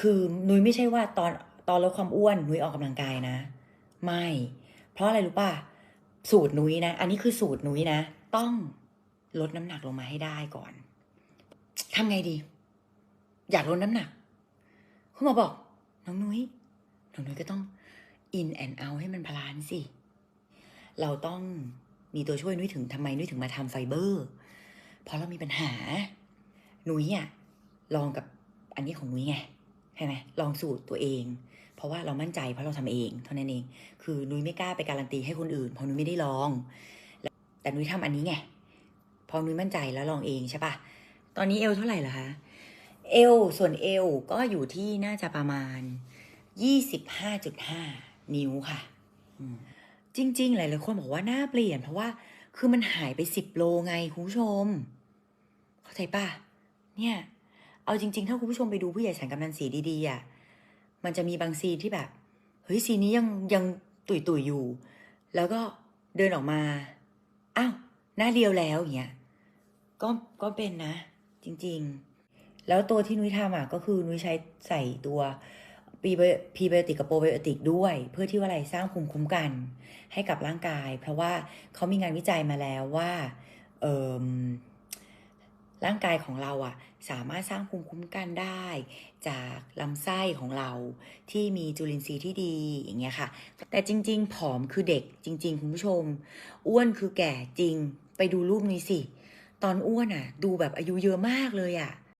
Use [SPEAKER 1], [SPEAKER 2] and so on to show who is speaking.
[SPEAKER 1] คือนุ้ยไม่ใช่ว่าตอนตอนลดความอ้วนนุ้ยออกกำลังกายนะ ไม่ เพราะอะไรรู้ป่ะสูตรนุ้ยนะ อันนี้คือสูตรนุ้ยนะ ต้องลดน้ำหนักลงมาให้ได้ก่อนทำไงดี อยากลดน้ำหนักคุณหมอบอกน้องนุ้ยน้องนุ้ยก็ต้อง in and out ให้มันบาลานซ์สิ เราต้องมีตัวช่วยนุ้ยถึงทำไมนุ้ยถึงมาทำไฟเบอร์ เพราะเรามีปัญหา นุ้ยอะลองกับอันนี้ของนุ้ยไง ช่ไหมลองสูตรตัวเอง เพราะว่าเรามั่นใจเพราะเราทำเอง เท่านั้นเอง คือนุ้ยไม่กล้าไปการันตีให้คนอื่น เพราะนุ้ยไม่ได้ลองแลแต่นุ้ยทำอันนี้ไงพอนุ้ยมั่นใจแล้วลองเองใช่ปะตอนนี้เอวเท่าไหร่เหรอคะเอวส่วนเอวก็อยู่ที่น่าจะประมาณ25.5นิ้วค่ะจริง ๆ หลายๆคนบอกว่าหน้าเปลี่ยน เพราะว่าคือมันหายไป10โลไงคุณผู้ชม เข้าใจป่ะเนี่ย เอาจริง ๆ ถ้าคุณผู้ชมไปดูผู้ใหญ่แสนกำนันสีดีๆอะมันจะมีบางซีนที่แบบเฮ้ยซีนนี้ยังยังตุยตุยๆอยู่ แล้วก็เดินออกมาอ้าวหน้าเรียวแล้วอย่างเงี้ยก็ก็เป็นนะ จริง ๆ แล้วตัวที่นุ้ยทำอะก็คือนุ้ยใช้ใส่ตัวพีพีไบโอติกกับโปรไบโอติกด้วย เพื่อที่ว่าอะไรสร้างภูมิคุ้มกัน ให้กับร่างกาย เพราะว่าเขามีงานวิจัยมาแล้วว่าเอ่ม ร่างกายของเราอะสามารถสร้างภูมิคุ้มกันได้ จากลำไส้ของเราที่มีจุลินทรีย์ที่ดีอย่างเงี้ยค่ะ แต่จริง ๆ ผอมคือเด็กจริง ๆ คุณผู้ชม อ้วนคือแก่จริง ไปดูรูปนี้สิ ตอนอ้วนอะดูแบบอายุเยอะมากเลยอะ